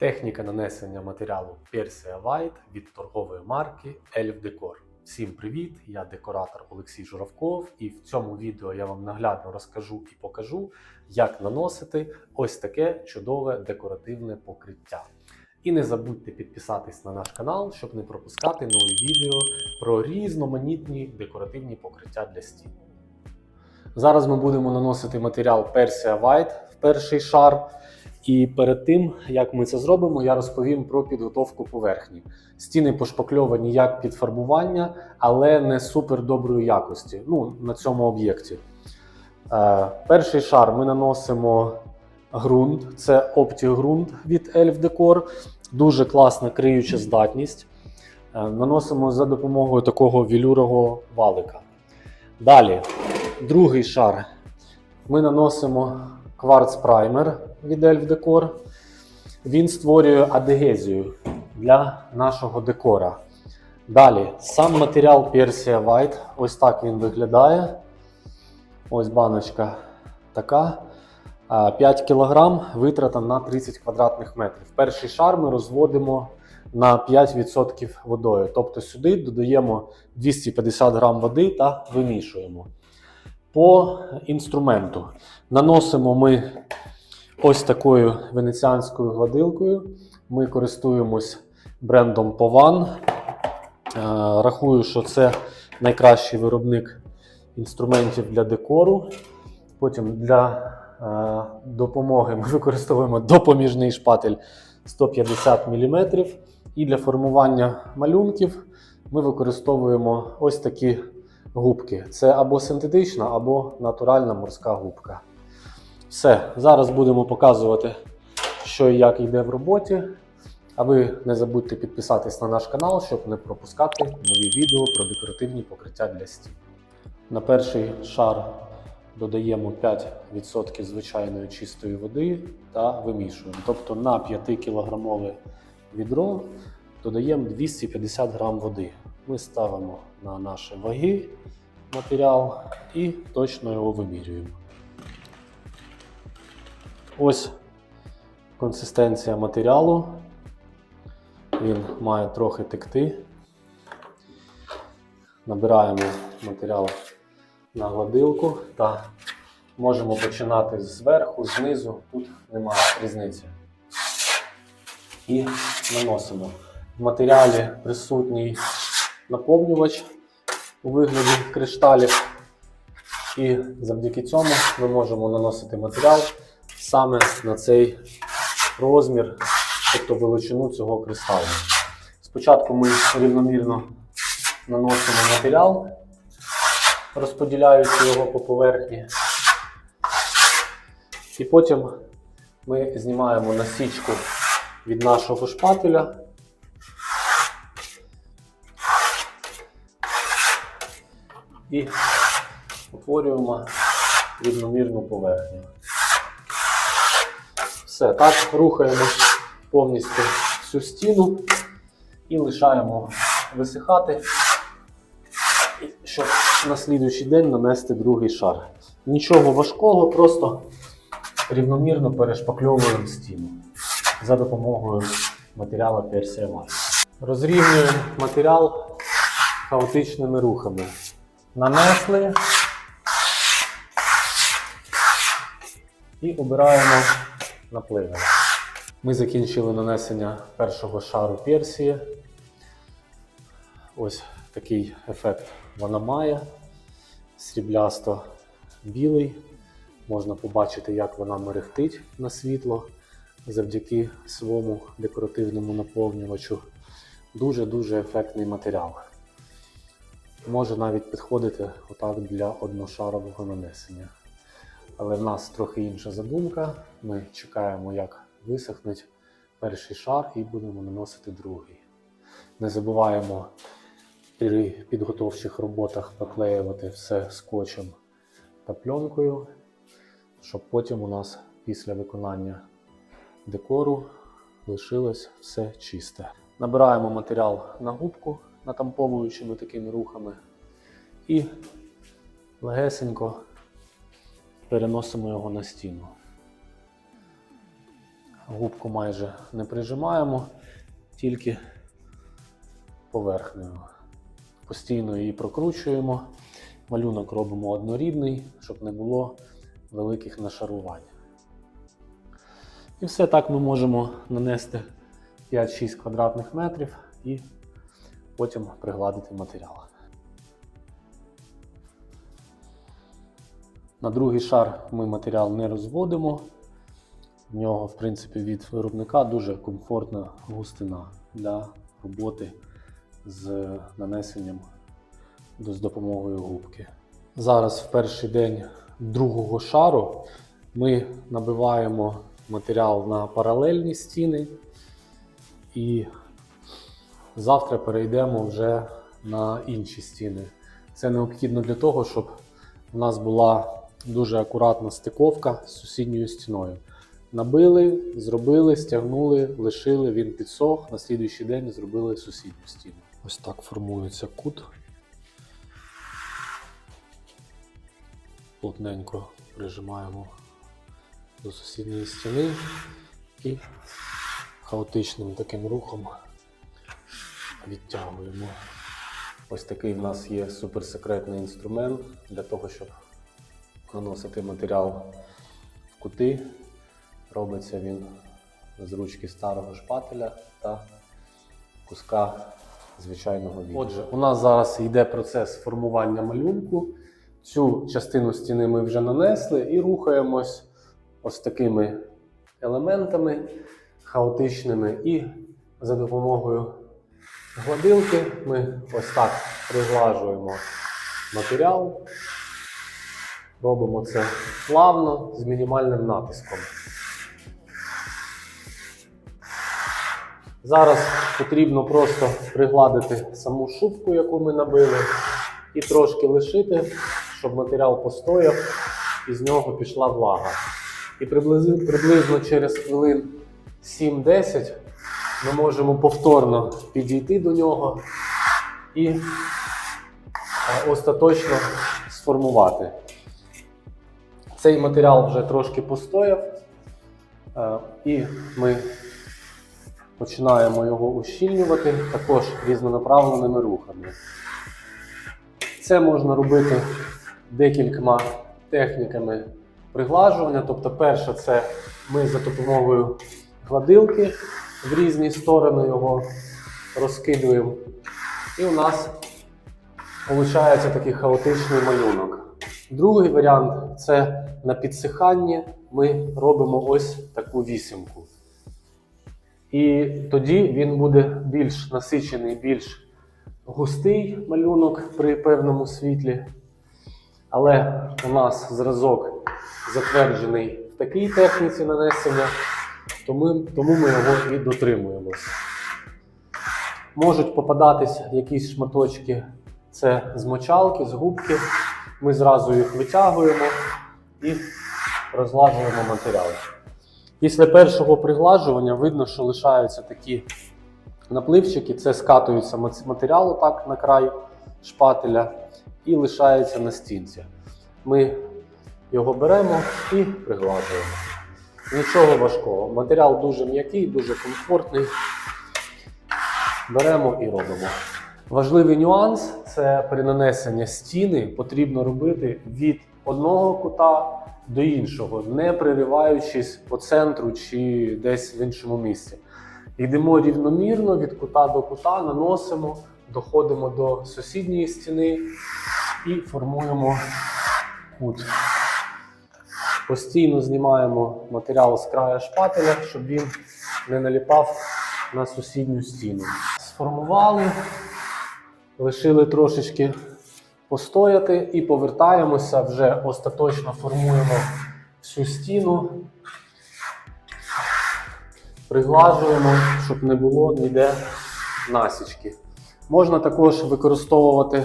Техніка нанесення матеріалу Persia White від торгової марки Elf Decor. Всім привіт! Я декоратор Олексій Журавков, і в цьому відео я вам наглядно розкажу і покажу, як наносити ось таке чудове декоративне покриття. І не забудьте підписатись на наш канал, щоб не пропускати нові відео про різноманітні декоративні покриття для стін. Зараз ми будемо наносити матеріал Persia White в перший шар. І перед тим, як ми це зробимо, я розповім про підготовку поверхні. Стіни пошпакльовані як під фарбування, але не супер доброї якості. Ну, на цьому об'єкті. Е, перший шар ми наносимо ґрунт. Це оптігрунт від Elf Decor. Дуже класна криюча здатність. Е, наносимо за допомогою такого вілюрового валика. Далі, другий шар. Ми наносимо кварц праймер від Elf Decor. Він створює адегезію для нашого декора. Далі, сам матеріал Persia White. Ось так він виглядає. Ось баночка така. 5 кг витрата на 30 квадратних метрів. Перший шар ми розводимо на 5% водою. Тобто сюди додаємо 250 грам води та вимішуємо. По інструменту наносимо ми ось такою венеціанською гладилкою. Ми користуємось брендом Povan. Е, Рахую, що це найкращий виробник інструментів для декору. Потім для е, допомоги ми використовуємо допоміжний шпатель 150 мм. І для формування малюнків ми використовуємо ось такі губки. Це або синтетична, або натуральна морська губка. Все, зараз будемо показувати, що і як йде в роботі. А ви не забудьте підписатись на наш канал, щоб не пропускати нові відео про декоративні покриття для стін. На перший шар додаємо 5% звичайної чистої води та вимішуємо. Тобто на 5-кілограмове відро додаємо 250 грам води. Ми ставимо на наші ваги матеріал і точно його вимірюємо. Ось консистенція матеріалу. Він має трохи текти. Набираємо матеріал на гладилку та можемо починати зверху, знизу, тут немає різниці. І наносимо. В матеріалі присутній наповнювач у вигляді кришталів. І завдяки цьому ми можемо наносити матеріал саме на цей розмір, тобто величину цього кристалу. Спочатку ми рівномірно наносимо матеріал, розподіляючи його по поверхні. І потім ми знімаємо насічку від нашого шпателя. І утворюємо рівномірну поверхню. Все, так, рухаємо повністю всю стіну і лишаємо висихати, щоб на слідуючий день нанести другий шар. Нічого важкого, просто рівномірно перешпакльовуємо стіну за допомогою матеріалу Persia Розрівнюємо матеріал хаотичними рухами. Нанесли і обираємо напливи. Ми закінчили нанесення першого шару персії. Ось такий ефект вона має. Сріблясто білий. Можна побачити, як вона мерехтить на світло завдяки своєму декоративному наповнювачу. Дуже-дуже ефектний матеріал. Може навіть підходити отак для одношарового нанесення. Але в нас трохи інша задумка. Ми чекаємо, як висохне перший шар, і будемо наносити другий. Не забуваємо при підготовчих роботах проклеювати все скотчем та пленкою, щоб потім у нас після виконання декору лишилось все чисте. Набираємо матеріал на губку натамповуючими такими рухами і легесенько переносимо його на стіну. Губку майже не прижимаємо, тільки поверхнею. Постійно її прокручуємо. Малюнок робимо однорідний, щоб не було великих нашарувань. І все так ми можемо нанести 5-6 квадратних метрів і потім пригладити матеріал. На другий шар ми матеріал не розводимо. В нього, в принципі, від виробника дуже комфортна густина для роботи з нанесенням з допомогою губки. Зараз в перший день другого шару ми набиваємо матеріал на паралельні стіни і завтра перейдемо вже на інші стіни. Це необхідно для того, щоб у нас була дуже акуратна стиковка з сусідньою стіною. Набили, зробили, стягнули, лишили, він підсох. На слідуючий день зробили сусідню стіну. Ось так формується кут. Плотненько прижимаємо до сусідньої стіни і хаотичним таким рухом відтягуємо. Ось такий в нас є суперсекретний інструмент для того, щоб наносити матеріал в кути. Робиться він з ручки старого шпателя та куска звичайного відео. Отже, у нас зараз йде процес формування малюнку. Цю частину стіни ми вже нанесли і рухаємось ось такими елементами хаотичними. І за допомогою гладилки ми ось так приглажуємо матеріал. Робимо це плавно з мінімальним натиском. Зараз потрібно просто пригладити саму шубку, яку ми набили, і трошки лишити, щоб матеріал постояв і з нього пішла влага. І приблизно, через хвилин 7-10 ми можемо повторно підійти до нього і е, остаточно сформувати. Цей матеріал вже трошки постояв, е, і ми починаємо його ущільнювати також різнонаправленими рухами. Це можна робити декількома техніками приглажування. Тобто, перше, це ми за допомогою гладилки в різні сторони його розкидуємо. І у нас виходить такий хаотичний малюнок. Другий варіант це на підсиханні ми робимо ось таку вісімку. І тоді він буде більш насичений, більш густий малюнок при певному світлі. Але у нас зразок затверджений в такій техніці нанесення, тому, тому ми його і дотримуємося. Можуть попадатись якісь шматочки, це з мочалки, з губки. Ми зразу їх витягуємо і розлажуємо матеріал. Після першого приглажування видно, що лишаються такі напливчики, це скатується матеріал так на край шпателя і лишається на стінці. Ми його беремо і приглажуємо. Нічого важкого. Матеріал дуже м'який, дуже комфортний. Беремо і робимо. Важливий нюанс це при нанесенні стіни потрібно робити від одного кута до іншого, не пририваючись по центру чи десь в іншому місці. Йдемо рівномірно від кута до кута, наносимо, доходимо до сусідньої стіни і формуємо кут. Постійно знімаємо матеріал з краю шпателя, щоб він не наліпав на сусідню стіну. Сформували, лишили трошечки постояти і повертаємося, вже остаточно формуємо всю стіну, приглажуємо, щоб не було ніде насічки. Можна також використовувати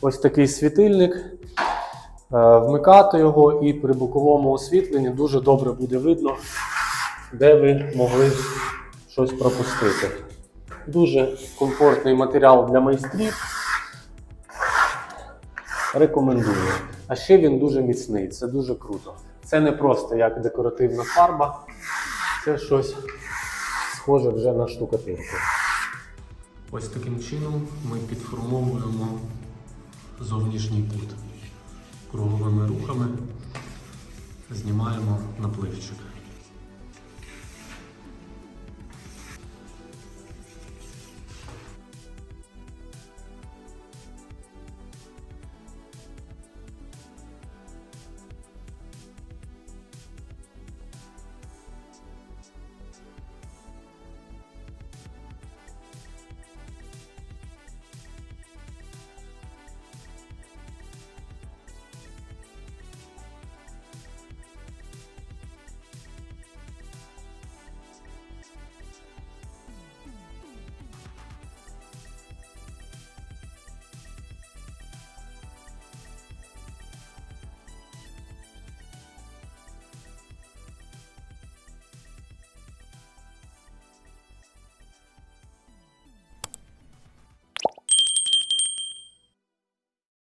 ось такий світильник, е, вмикати його і при боковому освітленні дуже добре буде видно, де ви могли щось пропустити. Дуже комфортний матеріал для майстрів. Рекомендую. А ще він дуже міцний, це дуже круто. Це не просто як декоративна фарба, Це щось схоже вже на штукатурку. Ось таким чином ми підформовуємо зовнішній кут. Круговими рухами знімаємо напливчик.